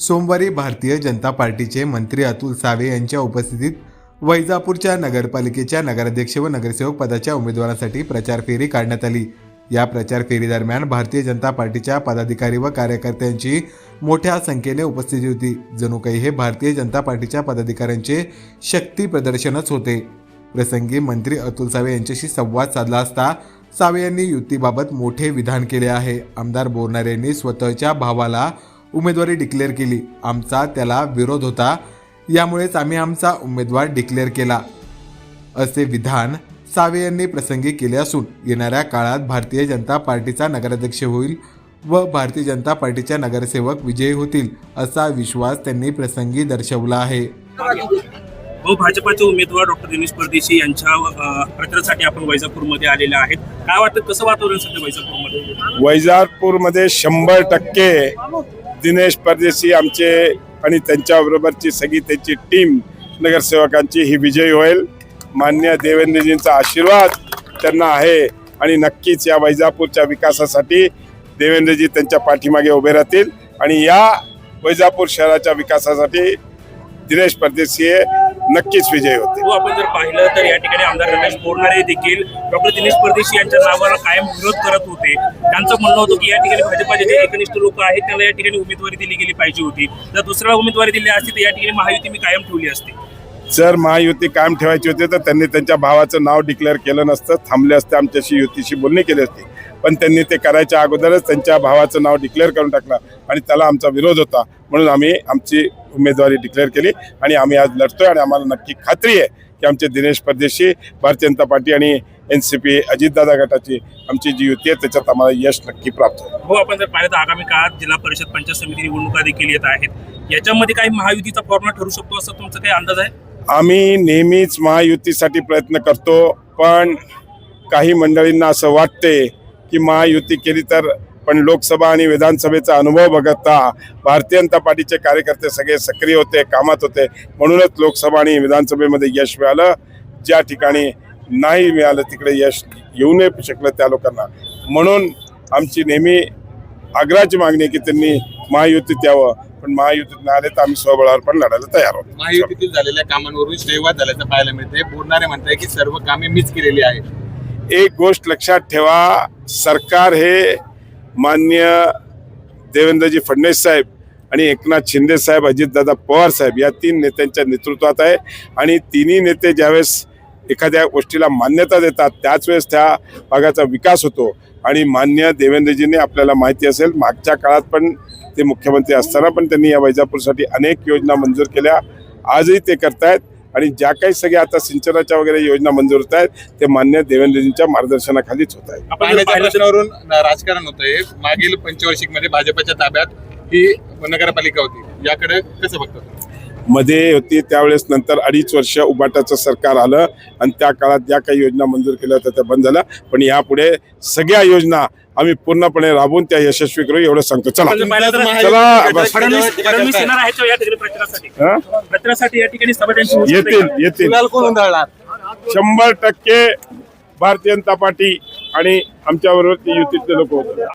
सोमवारी भारतीय जनता पार्टीचे मंत्री अतुल सावे यांच्या उपस्थितीत वैजापूरच्या नगरपालिकेच्या नगराध्यक्ष व नगरसेवक पदाच्या उमेदवारांसाठी प्रचार फेरी काढण्यात आली. या प्रचार फेरीदरम्यान भारतीय जनता पार्टीच्या पदाधिकारी व कार्यकर्त्यांची मोठ्या संख्येने उपस्थिती होती. जणू काही हे भारतीय जनता पार्टीच्या पदाधिकाऱ्यांचे शक्ती प्रदर्शनच होते. प्रसंगी मंत्री अतुल सावे यांच्याशी संवाद साधला असता सावे यांनी युतीबाबत मोठे विधान केले आहे. आमदार बोरणार यांनी स्वतःच्या भावाला उमेदवारी डिक्लेअर केली. आमचा त्याला विरोध होता. यामुळेच आम्ही आमचा उमेदवार डिक्लेअर केला. असे विधान सावे यांनी प्रसंगी केले असून येणाऱ्या काळात भारतीय जनता पार्टीचा नगराध्यक्ष होईल व भारतीय जनता पार्टीच्या नगरसेवक विजयी होतील असा विश्वास त्यांनी प्रसंगी दर्शवला आहे. व भाजपाचे उमेदवार डॉक्टर दिनेश परदेशी यांच्या प्रचारासाठी आपण वैजापूरमध्ये आलेले आहेत. काय वाटतं कसं वातावरण सध्या वैजापूरमध्ये? वैजापूरमध्ये शंभर टक्के दिनेश परदेशी आमचे आणि त्यांच्याबरोबरची सगळी त्यांची टीम नगरसेवकांची ही विजयी होईल. मान्य देवेंद्रजींचा आशीर्वाद त्यांना आहे आणि नक्कीच या वैजापूरच्या विकासासाठी देवेंद्रजी त्यांच्या पाठीमागे उभे राहतील. आणि या वैजापूर शहराच्या विकासासाठी दिनेश परदेशी नक्कीच विजयी होतील हो आपण जर पाहिलं तर या ठिकाणी आमदार रमेश बोरनारे देखील डॉक्टर दिनेश परदेशी यांच्या नावाला कायम विरोध करत होते. त्यांचं म्हणणं होतं की या ठिकाणी भाजपाचे जे एकनिष्ठ लोक आहेत त्यांना या ठिकाणी उमेदवारी दिली गेली पाहिजे होती. जर दुसऱ्याला उमेदवारी दिली असती तर या ठिकाणी महायुती मी कायम ठेवली असती. जर महायुती कायम ठेवायची होती तर त्यांनी त्यांच्या भावाचं नाव डिक्लेअर केलं नसतं थांबले असते आमच्याशी युतीशी बोलणी केली असती. पण त्यांनी ते करायच्या अगोदरच त्यांच्या भावाचं नाव डिक्लेअर करून टाकलं आणि त्याला आमचा विरोध होता. म्हणून आम्ही आमची उमेदवारी डिक्लेअर केली आणि आम्ही आज लढतोय आणि आम्हाला नक्की खात्री आहे की आमचे दिनेश परदेशी भारतीय जनता पार्टी आणि एन सी पी अजितदादा गटाची आमची जी युती आहे त्याच्यात आम्हाला यश नक्की प्राप्त होईल. हो आपण जर पाहिलं तर आगामी काळात जिल्हा परिषद पंचायत समिती निवडणुका देखील येत आहेत. याच्यामध्ये काही महायुतीचा फॉर्म्युला ठरू शकतो असं तुमचा काही अंदाज आहे? आम्ही नेहमीच महायुतीसाठी प्रयत्न करतो पण काही मंडळींना असं वाटते की महायुती केली तर पण लोकसभा आणि विधानसभेचा अनुभव बघता भारतीय जनता पार्टीचे कार्यकर्ते सगळे सक्रिय होते कामात होते. म्हणूनच लोकसभा आणि विधानसभेमध्ये यश मिळालं. ज्या ठिकाणी नाही मिळालं तिकडे यश येऊ नाही शकलं त्या लोकांना. म्हणून आमची नेहमी आग्रहाची मागणी की त्यांनी महायुतीत यावं. पण महायुतीत न आले तर आम्ही स्वबळावर पण लढायला तयार आहोत. महायुतीतील झालेल्या कामांवरून श्रेयवाद झाल्याचं पाहायला मिळते बोलणारे म्हणताय की सर्व कामे मीच केलेली आहेत. एक गोष्ट लक्षात ठेवा सरकार हे मान्य देवेंद्रजी फडणवीस साहेब आणि एकनाथ शिंदे साहेब अजितदादा पवार साहेब या तीन नेत्यांच्या नेतृत्वात आहे आणि तिन्ही नेते ज्यावेळेस एखाद्या गोष्टीला मान्यता देतात त्याच वेळेस त्या भागाचा विकास होतो. आणि मान्य देवेंद्रजीने आपल्याला माहिती असेल मागच्या काळात पण ते मुख्यमंत्री असताना पण त्यांनी या वैजापूरसाठी अनेक योजना मंजूर केल्या. आजही ते करतायत. आणि ज्या काही सगळ्या आता सिंचनाच्या वगैरे योजना मंजूर होत आहेत ते मान्य देवेंद्रजींच्या मार्गदर्शनाखालीच होत आहेत. तर प्रश्नावरून राजकारण होतंय. मागील पंचवार्षिकमध्ये भाजपच्या ताब्यात ही नगरपालिका होती. याकडे कसं बघता तुम्ही? मध्ये होती त्यावेळेस नंतर अडीच वर्ष उबाटाचं सरकार आलं आणि त्या काळात ज्या काही योजना मंजूर केल्या होत्या त्या बंद झाल्या. पण यापुढे सगळ्या योजना आम्ही पूर्णपणे राबवून त्या यशस्वी करू एवढं सांगतो. चला. चला, हं? प्रचारासाठी. या ठिकाणी सभा त्यांची होऊ शकते येतील? येतील. गुलाल कोण उधळणार? शंभर टक्के भारतीय जनता पार्टी आणि आमच्याबरोबर युतीतले लोक होते.